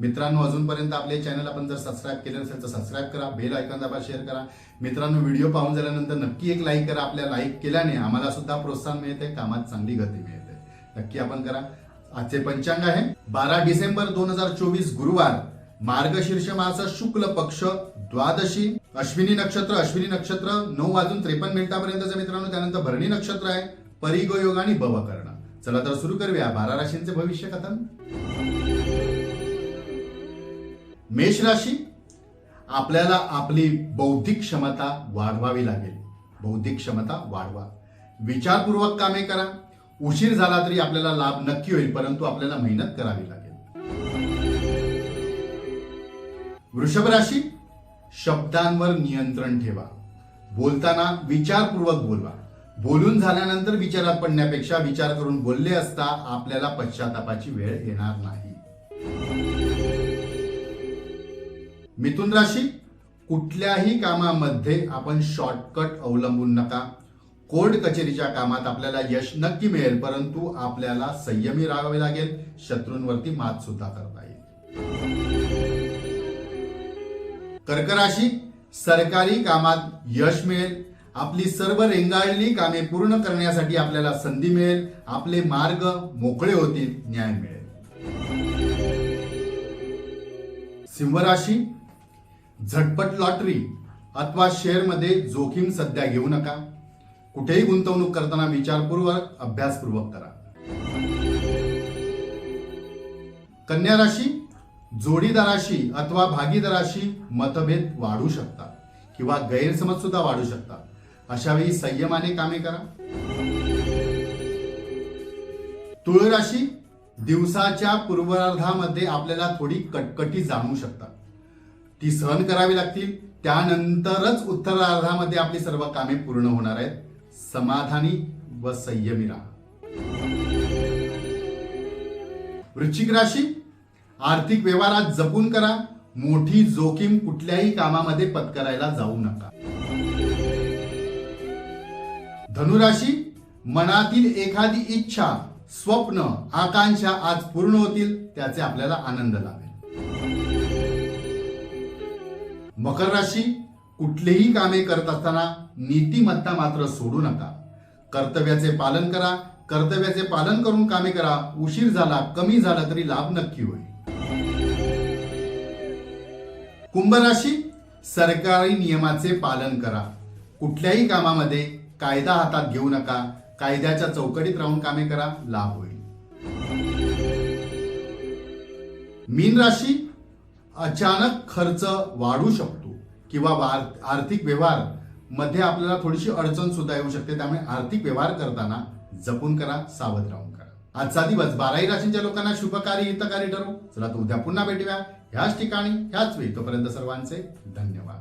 मित्रांनो अजूनपर्यंत आपले चॅनल आपण जर सबस्क्राईब केले नसेल तर सबस्क्राईब करा बेल ऐकून दाबा शेअर करा. मित्रांनो व्हिडिओ पाहून झाल्यानंतर नक्की एक लाईक करा. आपल्या लाईक केल्याने आम्हाला सुद्धा प्रोत्साहन मिळते कामात चांगली गती मिळते. नक्की आपण करा. आजचे पंचांग आहे. बारा डिसेंबर दोन हजार चोवीस गुरुवार मार्गशीर्ष मासा शुक्ल पक्ष द्वादशी अश्विनी नक्षत्र अश्विनी नक्षत्र नऊ वाजून त्रेपन्न मिनिटापर्यंतचं मित्रांनो. त्यानंतर भरणी नक्षत्र आहे. परिग योग आणि भव कर्ण. चला तर सुरू करूया. बारा राशींचे भविष्य कथन. मेष राशी आपल्याला आपली बौद्धिक क्षमता वाढवावी लागेल. बौद्धिक क्षमता वाढवा. विचारपूर्वक कामे करा. उशीर झाला तरी आपल्याला लाभ नक्की होईल परंतु आपल्याला मेहनत करावी लागेल. वृषभ राशी शब्दांवर नियंत्रण ठेवा. बोलताना विचारपूर्वक बोलवा. बोलून झाल्यानंतर विचारात पडण्यापेक्षा विचार करून बोलले असता आपल्याला पश्चातापाची वेळ येणार नाही. मिथुन राशी कुठल्याही कामामध्ये आपण शॉर्टकट अवलंबून नका. कोर्ट कचेरीच्या कामात आपल्याला यश नक्की मिळेल परंतु आपल्याला संयमी राहावे लागेल. शत्रूंवरती मात सुद्धा करता येईल. कर्क राशी सरकारी कामात यश मिळेल. आपली सर्व रेंगाळली कामे पूर्ण करण्यासाठी आपल्याला संधी मिळेल. आपले मार्ग मोकळे होतील न्याय मिळेल. सिंह राशी झटपट लॉटरी अथवा शेअरमध्ये जोखीम सध्या घेऊ नका. कुठेही गुंतवणूक करताना विचारपूर्वक अभ्यासपूर्वक करा. कन्या राशी जोडीदाराशी अथवा भागीदाराशी मतभेद वाढू शकतात किंवा गैरसमज सुद्धा वाढू शकतात. अशावेळी संयमाने कामे करा. तुळ राशी दिवसाच्या पूर्वार्धामध्ये आपल्याला थोडी कटकटी जाणवू शकतात. ती सहन करावी लागतील. त्यानंतरच उत्तरार्धामध्ये आपली सर्व कामे पूर्ण होणार आहेत. समाधानी व संयमी राहा. वृश्चिक राशी आर्थिक व्यवहारात जपून करा. मोठी जोखीम कुठल्याही कामामध्ये पत्करायला जाऊ नका. धनुराशी मनातील एखादी इच्छा स्वप्न आकांक्षा आज पूर्ण होतील त्याचे आपल्याला आनंद लाभेल. मकर राशी कुठलीही कामे करत असताना नीतिमत्ता मात्र सोडू नका. कर्तव्याचे पालन करा. कर्तव्याचे पालन करून कामे करा. उशीर झाला कमी झाला तरी लाभ नक्की होईल. कुंभ राशी सरकारी नियमाचे पालन करा. कुठल्याही कामामध्ये कायदा हातात घेऊ नका. कायद्याच्या चौकटीत राहून कामे करा. लाभ होईल. मीन राशी अचानक खर्च वाढू शकतो किंवा आर्थिक व्यवहारमध्ये आपल्याला थोडीशी अडचण सुद्धा येऊ शकते. त्यामुळे आर्थिक व्यवहार करताना जपून करा सावध राहून करा. आजचा दिवस बाराही राशींच्या लोकांना शुभकारी हितकारी ठरवू चला तर उद्या पुन्हा भेटूया. ह्याच ठिकाणी ह्याच वेळी. तोपर्यंत सर्वांचे धन्यवाद.